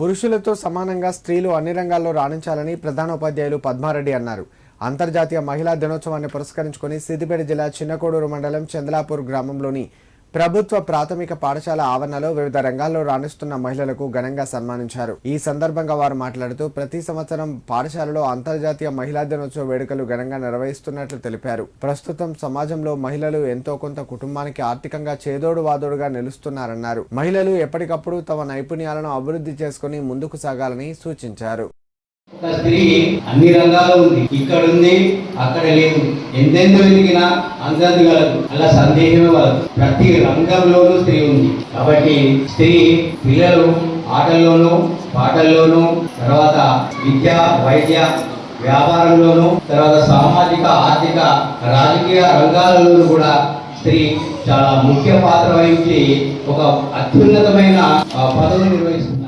పురుషులతో సమానంగా స్త్రీలు అన్ని రంగాల్లో రాణించాలని ప్రధానోపాధ్యాయులు పద్మారెడ్డి అన్నారు. అంతర్జాతీయ మహిళా దినోత్సవాన్ని పురస్కరించుకొని సిద్దిపేట జిల్లా చిన్నకోడూరు మండలం చందలాపూర్ గ్రామంలోని ప్రభుత్వ ప్రాథమిక పాఠశాల ఆవరణలో వివిధ రంగాల్లో రాణిస్తున్న మహిళలకు ఘనంగా సన్మానించారు. ఈ సందర్భంగా వారు మాట్లాడుతూ ప్రతి సంవత్సరం పాఠశాలలో అంతర్జాతీయ మహిళా దినోత్సవ వేడుకలు ఘనంగా నిర్వహిస్తున్నట్లు తెలిపారు. ప్రస్తుతం సమాజంలో మహిళలు ఎంతో కొంత కుటుంబానికి ఆర్థికంగా చేదోడు వాదోడుగా నిలుస్తున్నారన్నారు. మహిళలు ఎప్పటికప్పుడు తమ నైపుణ్యాలను అభివృద్ధి చేసుకుని ముందుకు సాగాలని సూచించారు. ఒక స్త్రీ అన్ని రంగాల్లో ఉంది. ఇక్కడ ఉంది అక్కడ లేదు. ఎంతెంత వెతికినా అంతంది కలదు అలా సందేహమే కలదు ప్రతి రంగంలోనూ స్త్రీ ఉంది. కాబట్టి స్త్రీ పిల్లలు ఆటల్లోనూ పాటల్లోనూ తర్వాత విద్య వైద్య వ్యాపారంలోనూ తర్వాత సామాజిక ఆర్థిక రాజకీయ రంగాలలోనూ కూడా స్త్రీ చాలా ముఖ్య పాత్ర వహించి ఒక అత్యున్నతమైన ఆ, పదవిని నిర్వహిస్తుంది.